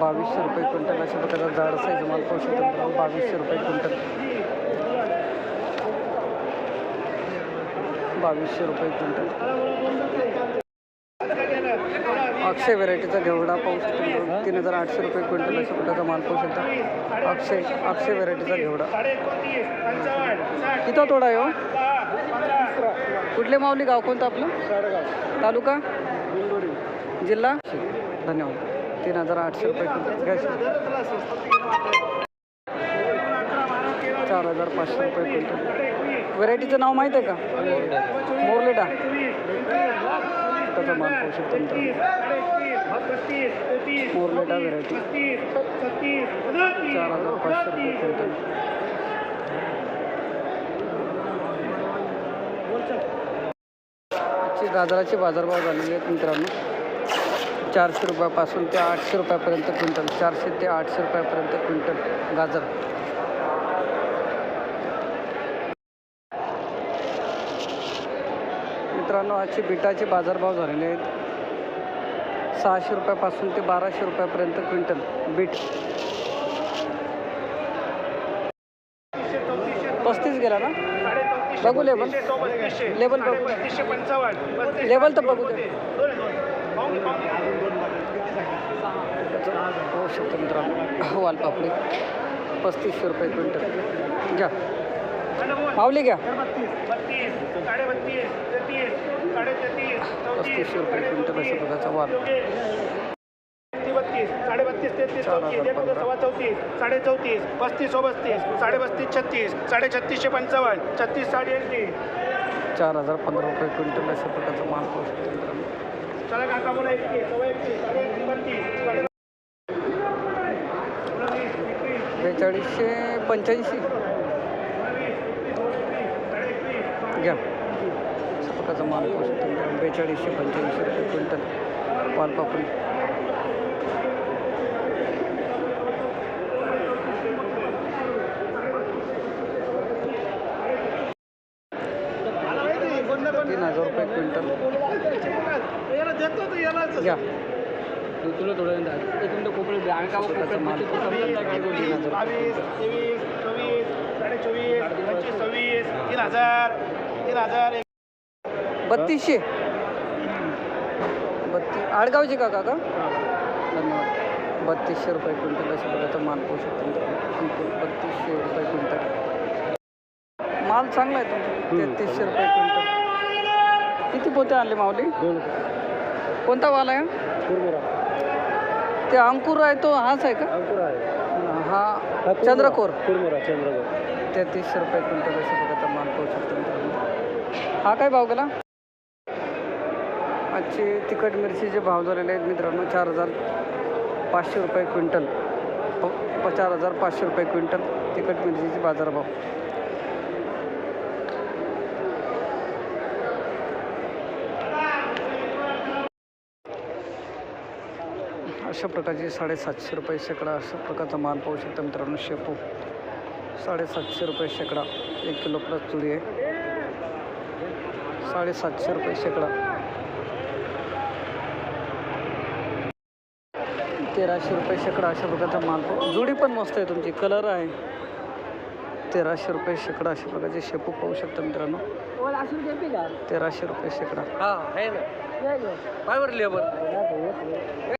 बावीसशे रुपये क्विंटल अशा प्रकारचा जाड साईज माल पाहू शकतो मित्रांनो बावीसशे रुपये क्विंटल. बावीसशे रुपये क्विंटल. अक्षय व्हेरायटीचा घेवडा पाहू शकतो मित्रांनो. तीन हजार आठशे रुपये क्विंटल अशा प्रकारचा माल पाहू शकता. अक्षय अक्षय व्हेरायटीचा घेवडा. किती तोडा आहे हो? कुठले माऊली गाव कोणतं आपलं? तालुका? जिल्हा? धन्यवाद. तीन हजार आठशे रुपये क्विंटल चार हजार पाचशे रुपये क्विंटल. व्हरायटीचं नाव माहीत आहे का? मोरलेटा त्याचा माल पाहू शकतो मोरलेटा व्हरायटी. चार हजार पाचशे रुपये क्विंटल. गाजराचे बाजारभाव झालेले आहेत मित्रांनो. चारशे रुपयापासून ते आठशे रुपयापर्यंत क्विंटल. चारशे ते आठशे रुपयापर्यंत क्विंटल गाजर. मित्रांनो आजचे बिटाचे बाजारभाव झालेले आहेत. सहाशे रुपयापासून ते बाराशे रुपयापर्यंत क्विंटल बीट. पस्तीस गेला ना? बघू लेबल. लेबल बघू. लेबल तर बघू दे. होऊ शकतं वालपापडी हो, पस्तीसशे रुपये क्विंटल. घ्या. पावली घ्या. पस्तीसशे रुपये क्विंटल अशा प्रकारचा वाल. साडे बत्तीस तेहतीस चौतीस एक सव्वा चौतीस साडे चौतीस पस्तीस सो साडे बस्तीस छत्तीस साडे छत्तीसशे पंचावन्न छत्तीस साडे चार हजार पंधरा रुपये क्विंटल अशा प्रकारचा माल. पाहू चला काका बोला बेचाळीसशे पंच्याऐंशी. घ्या. अशा प्रकारचा माल पाहू बेचाळीसशे पंच्याऐंशी रुपये क्विंटल. वालपापडी रुपये क्विंटल. घ्या. तुला थोडं एक मिनिट तीन हजार बावीस तेवीस चोवीस साडे चोवीस पंचवीस सव्वीस तीन हजार तीन हजार एक. बत्तीसशे. बत्तीस आडगावचे का काका? धन्यवाद. बत्तीसशे रुपये क्विंटल अशा प्रकारचा माल पाहू शकतो. बत्तीसशे रुपये क्विंटल. माल चांगला आहे तुमचा. तेहतीसशे रुपये क्विंटल. किती पोते आणले माऊली? दोन. कोणता वाल आहे? कुरमुरा. ते अंकुर आहे तो हाच आहे का? अंकुर आहे. हा. चंद्रकोर. कुरमुरा चंद्रगड तेहतीसशे रुपये क्विंटल अशा प्रकारचा माल पाहू शकतो मित्रांनो. हा काय भाव गेला? आजचे तिखट मिरचीचे भाव झालेले आहेत मित्रांनो चार हजार पाचशे रुपये क्विंटल. प प- चार हजार पाचशे रुपये क्विंटल तिखट मिरचीचे बाजारभाव. अशा प्रकारचे साडेसातशे रुपये शेकडा अशा प्रकारचा माल पाहू शकता मित्रांनो शेपू. साडेसातशे रुपये शेकडा एक किलो प्लस चुडी आहे. साडेसातशे रुपये शेकडा. तेराशे रुपये शेकडा अशा प्रकारचा माल पाहू. जुडी पण मस्त आहे तुमची कलर आहे. तेराशे रुपये शेकडा अशा प्रकारचे शेपू पाहू शकता मित्रांनो. तेराशे रुपये शेकडा. हा आहे ना. काय बरं लेबर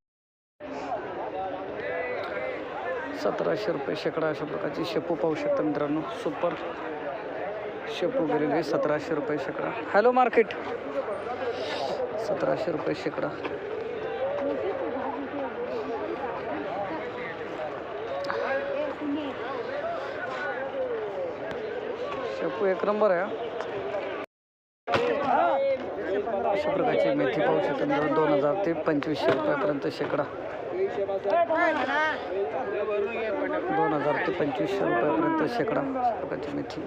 सतराशे रुपये शेकडा अशा प्रकारची शेपू पाहू शकता मित्रांनो. सुपर शेपू गेलेली आहे सतराशे रुपये शेकडा. हॅलो मार्केट सतराशे रुपये शेकडा. शेपू एक नंबर आहे हा. अशा प्रकारची मेथी पाहू शकता दोन हजार ते पंचवीसशे रुपयापर्यंत शेकडा. दोन हजार ते पंचवीसशे रुपयापर्यंत शेकडा अशा प्रकारची मेथी.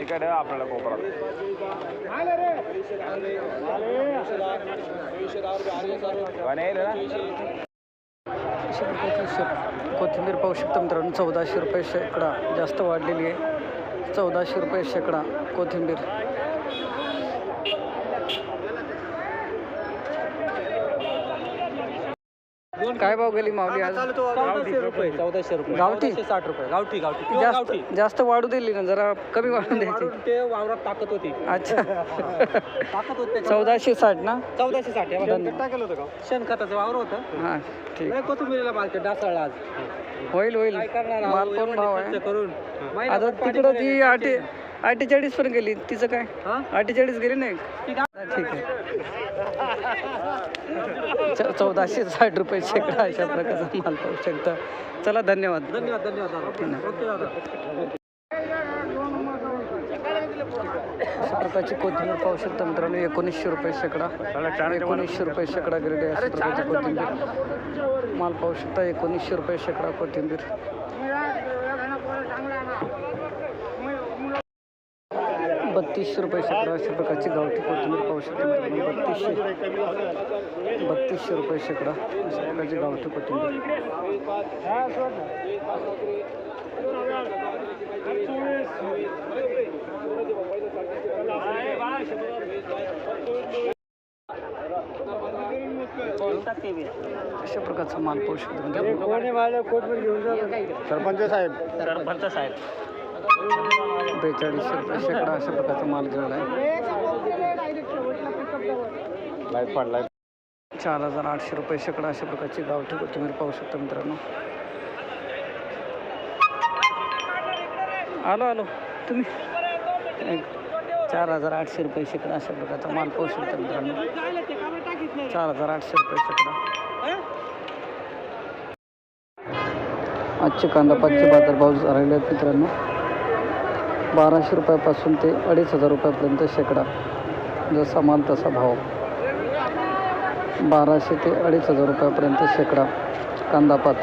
तिकडे आपल्याला कोपरा. अशा प्रकारची शे कोथिंबीर पाहू शकता मित्रांनो. चौदाशे रुपये शेकडा. जास्त वाढलेली आहे. चौदाशे रुपये शेकडा कोथिंबीर. काय भाव गेली माऊली आज? चौदाशे रुपये. चौदाशे रुपये गावठी? चौदाशे साठ रुपये. गावठी गावठी. pure जास्त गावठी. जास्त वाढू दिली ना जरा कमी वाढून द्यायची. वाढून ते वावरात ताकद होती. अच्छा. ताकद होते चौदाशे साठ ना? चौदाशे साठ बघा. टाकलं होतं का? शेणखताचं वावर होतं. हां ठीक. नाही कोथिंबीरीला मार्केट डासाळला आज. होईल होईल. काय करणार आहो? माल पण एवढे भाव खर्च आहे. करून. आता पाणी तिकडं ती. आठे अठ्ठेचाळीस पण गेली. तिचं काय? हा? अठ्ठेचाळीस गेली नाही ती ठीक आहे. चौदाशे साठ रुपये शेकडा अशा प्रकारचा माल पाहू शकता. चला धन्यवाद. धन्यवाद धन्यवाद प्रकारची कोथिंबीर पाहू शकता मित्रांनो. एकोणीसशे रुपये शेकडा. एकोणीसशे रुपये शेकडा ग्रेड आहे अशा प्रकारची कोथिंबीर. माल पाहू शकता एकोणीसशे रुपये शेकडा कोथिंबीर. बत्तीसशे रुपये शेकडा अशा प्रकारची गावठी कोथिंबीर पाहू शकता मित्रांनो बत्तीसशे बत्तीसशे रुपये शेकडा अशा प्रकारची गावठी कोथिंबीर. अशा प्रकारचा माल पाहू शकता मित्रांनो. सरपंच साहेब. बेचाळीसशे रुपये शेकडा अशा प्रकारचा माल गेलेला आहे. लाइट पडलाय. चार हजार आठशे रुपये शेकडा अशा प्रकारची गावठी कोथिंबीर पाहू शकता मित्रांनो. आलो आलो. तुम्ही? चार हजार आठशे रुपये शेकडा अशा प्रकारचा माल पाहू शकता मित्रांनो. चार हजार आठशे रुपये शेकडा. आजचे कांदा पाचशे बाजारभाव राहिले आहेत मित्रांनो. बाराशे रुपयापासून ते अडीच हजार रुपयापर्यंत शेकडा. जसा माल तसा भाव. बाराशे ते अडीच हजार रुपयापर्यंत शेकडा. कांदापात